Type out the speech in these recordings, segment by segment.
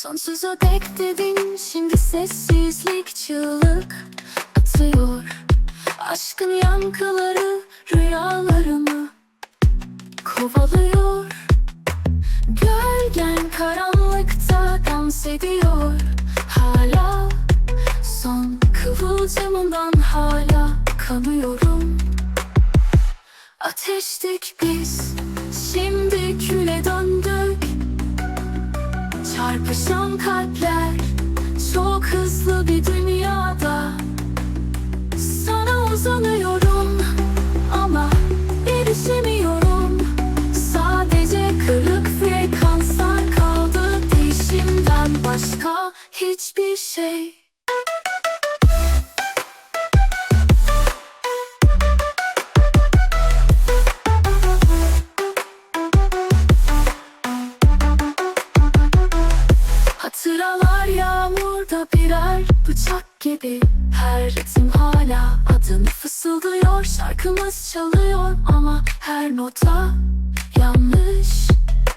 Sonsuza dek dedin şimdi sessizlik çığlık atıyor. Aşkın yankıları rüyalarımı kovalıyor. Gölgen karanlıkta dans ediyor. Hala Son kıvılcımından hala kanıyorum. Ateştik biz şimdi küle döndük Çarpışan kalpler çok hızlı bir dünyada. Sana uzanıyorum ama erişemiyorum. Sadece kırık frekanslar kaldı Değişimden başka hiçbir şey gibi. Her ritim hala adını fısıldıyor Şarkımız çalıyor ama her nota yanlış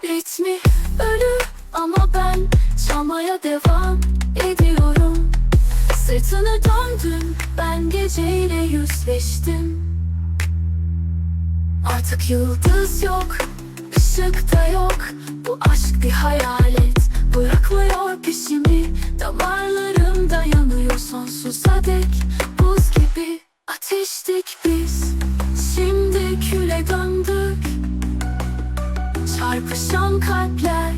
Ritmi. Ölü ama ben çalmaya devam ediyorum. Sırtını döndüm ben geceyle yüzleştim. Artık yıldız yok, ışık da yok. Bu aşk bir hayalet Bırakmıyor peşimi yanıyor sonsuza dek Buz gibi ateştik biz. Şimdi küle döndük. Çarpışan kalpler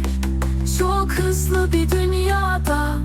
Çok hızlı bir dünyada